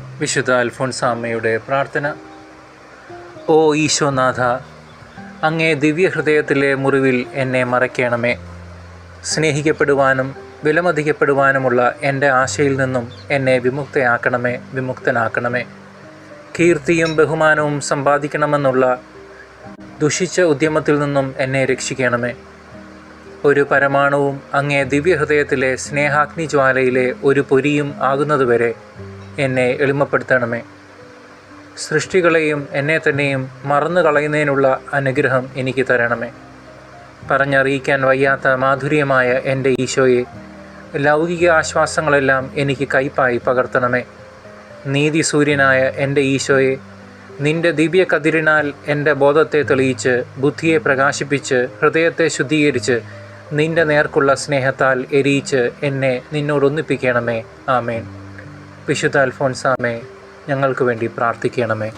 വിശുദ്ധ അൽഫോൺസാമ്മയുടെ പ്രാർത്ഥന. ഓ ഈശോനാഥ അങ്ങേ ദിവ്യഹൃദയത്തിലെ മുറിവിൽ എന്നെ മറയ്ക്കണമേ. സ്നേഹിക്കപ്പെടുവാനും വിലമതിക്കപ്പെടുവാനുമുള്ള എന്റെ ആശയിൽ നിന്നും എന്നെ വിമുക്തയാക്കണമേ വിമുക്തനാക്കണമേ. കീർത്തിയും ബഹുമാനവും സമ്പാദിക്കണമെന്നുള്ള ദുഷിച്ച ഉദ്യമത്തിൽ നിന്നും എന്നെ രക്ഷിക്കണമേ. ഒരു പരമാണുവും അങ്ങേ ദിവ്യഹൃദയത്തിലെ സ്നേഹാഗ്നി ജ്വാലയിലെ ഒരു പൊരിയും ആകുന്നതുവരെ എന്നെ എളിമപ്പെടുത്തണമേ. സൃഷ്ടികളെയും എന്നെ തന്നെയും മറന്നു കളയുന്നതിനുള്ള അനുഗ്രഹം എനിക്ക് തരണമേ. പറഞ്ഞറിയിക്കാൻ വയ്യാത്ത മാധുര്യമായ എന്റെ ഈശോയെ ലൗകിക ആശ്വാസങ്ങളെല്ലാം എനിക്ക് കൈപ്പായി പകർത്തണമേ. നീതി സൂര്യനായ എന്റെ ഈശോയെ നിന്റെ ദിവ്യ കതിരിനാൽ എന്റെ ബോധത്തെ തെളിയിച്ച് ബുദ്ധിയെ പ്രകാശിപ്പിച്ച് ഹൃദയത്തെ ശുദ്ധീകരിച്ച് നിന്റെ നേർക്കുള്ള സ്നേഹത്താൽ എരിയിച്ച് എന്നെ നിന്നോടൊന്നിപ്പിക്കണമേ ആമേൻ. വിശുദ്ധ അൽഫോൻസാമേ ഞങ്ങൾക്ക് വേണ്ടി പ്രാർത്ഥിക്കണമേ.